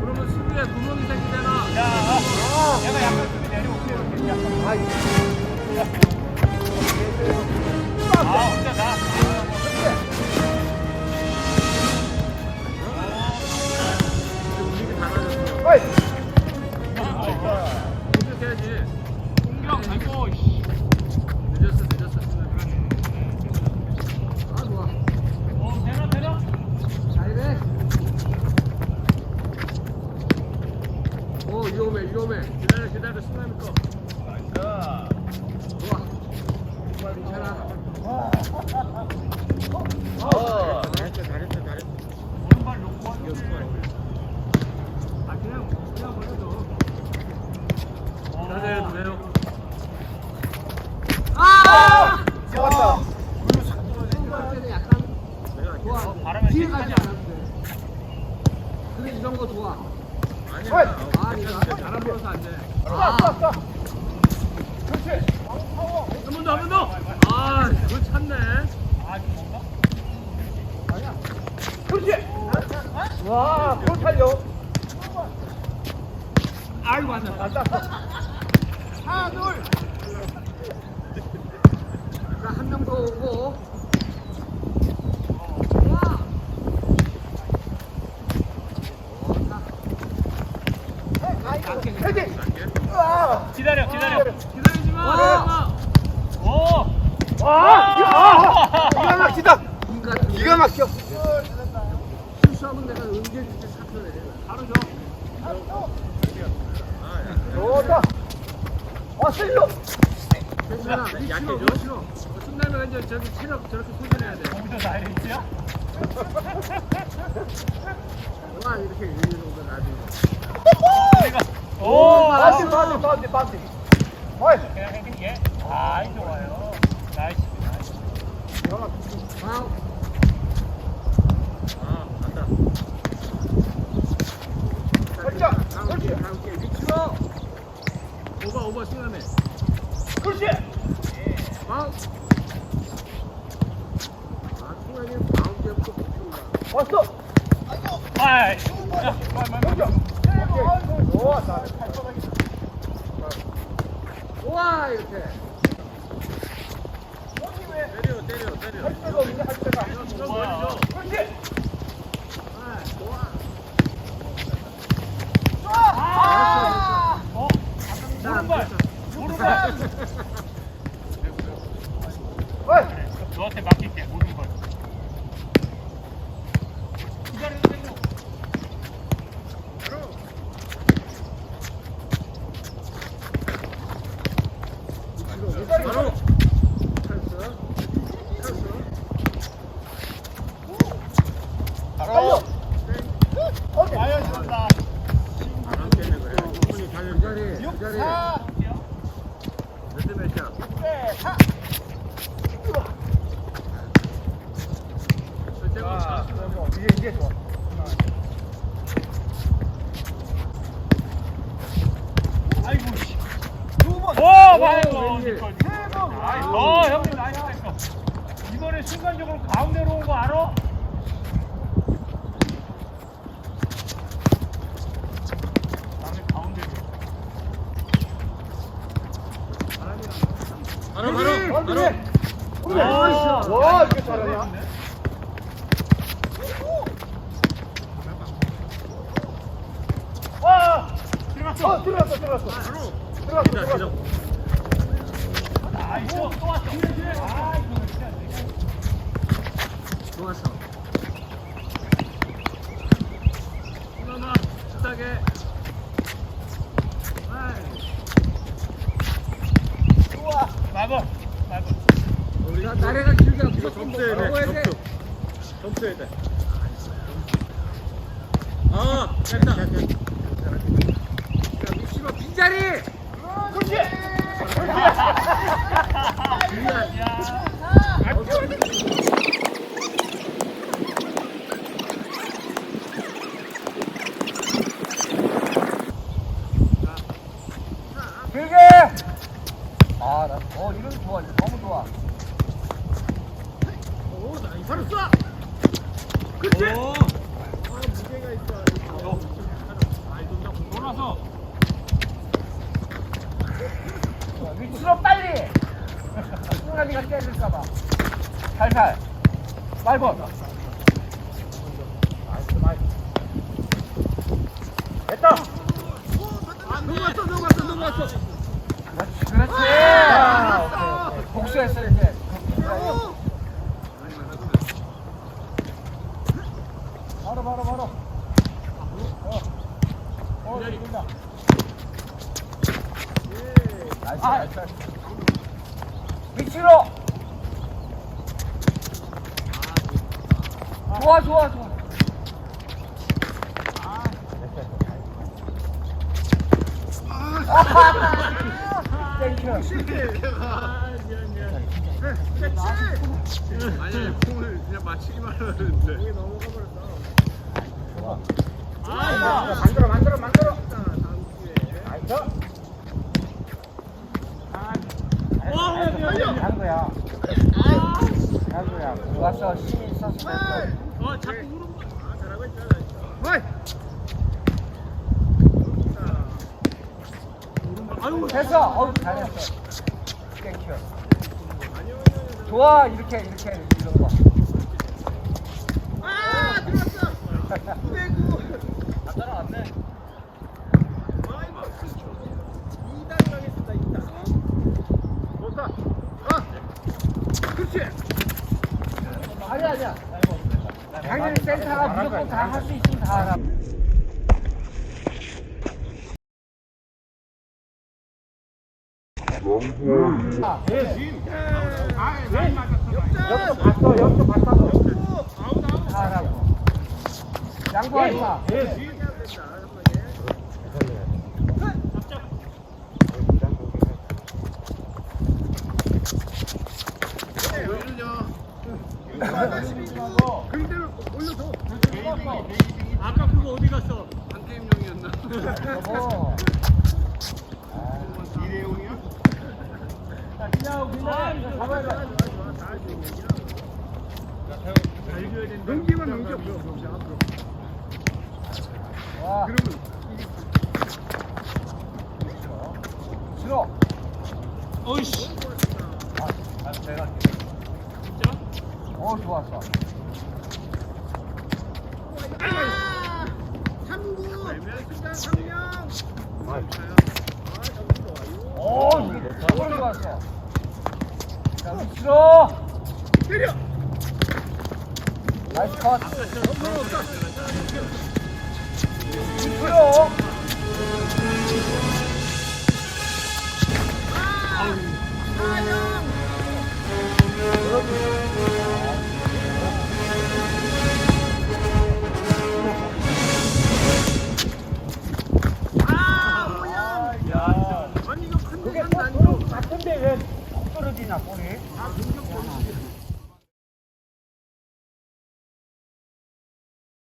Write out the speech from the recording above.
그러면 수비에 구멍이 생기잖아. 내가 약간 좀 내려올게 이렇게 약간. 아 않아도 돼. 근데 이런 거 좋아. 어이. 아니야. 잘안 불어서 안 돼. 아. 쏴, 쏴, 쏴. 한번 더, 한 번 더. 아, 그걸 찾네. 아 뭔가? 그렇지. 와, 볼 살려. 아이고, 안 돼. 안 땄어. 하나, 둘. 자, 한명 더 오고. 으아. 기다려 기다려. 기다리지 마. 오. 와, 아, 기가 막히다. 기가 막혀. 실수하면 내가 응대줄게 사표내. 바로 줘. 좋다. 와, 슬로. 괜찮아. 약해져. 싫어. 순남이가 이제 저기 체력 저렇게 소진해야 돼. 거기서 다이렉트야? 와 이렇게 유리 정도 나중에. 오. 반디, 반디, 반디, 반디. 어이. 그냥 행복해. 아이 좋아요. 나이스. 나이스. 와우. 아 간다. 다음 게 위치로. 오버 오버 순남이. 그렇지. 와우. 아 붙인다. 왔어. 아이. 야, 빨리 빨리. 걸자. 오케이. 좋아, 잘해. 와 이렇게. 때려 때려 때려. 할 데가 없네, 할 데가. 저 뭐야? 멀리 줘. 그렇지. 아 좋아. 아! 어? 자, 오른발. 오른발. 어이. 너한테 맡길게 오른발. 기다려도 되고. 바로. 어디? 아유 좋다. 차. 뭐, 이게, 이게 좋아. 아이고 씨. 두 번. 오 어 형님 나이스 됐어. 이번에 순간적으로 가운데로 온 거 알아? 나는 가운데로. 바로 바로 바로. 바로. 그래. 아, 와, 이게 잘하냐? 와! 들어갔어. 어, 들어갔어, 들어갔어. 바로. 들어갔어. 들어갔어. 아, 됐다. 야 미치마 빈자리. 그렇지. 야. 길게. 아, 나, 어, 이런 좋아. 바로 쏴. 그렇지. 돌아서 위치로 빨리. 승관이가 때릴까봐. 살살. 말고. 됐다. 넘어갔어, 넘어갔어, 넘어갔어. 그렇지, 그렇지. 아. 복수했어, 이제. 바로 바로 바로. 어. 어, 이긴다. 나이스, 나이스. 위치로. 좋아, 좋아, 좋아. 땡큐. 아니 공을 그냥 맞히기만 하는데. 아, 만들어 만들어 만들어. 나이스. 한 거야. 한 거야. 좋았어, 힘이 있었어. 어 자꾸. 아 잘하고 있잖아. 아유, 됐어. 어우, 잘했어. 땡큐. 좋아, 이렇게, 이렇게, 이런 거. 아, 들어왔어. 다 따라왔네. 좋다. 아니야, 아니야. 당연히 센터가 무조건 다 할 수 있으면 다 하라. 아, 봤어. 다 하라고. 양보하지 마. 아까 그거 어디 갔어? 한 게임용이었나? 여보. 자, 그냥, 그냥, 잡아야 돼. 넘기만 넘겨. 와. 싫어. 어이씨. 아, 아, 내가. 어, 좋았어. 오, 이게 정말 좋았어. 자, 위치로. 때려. 나이스 컷. 위치로. 그게 또 같은데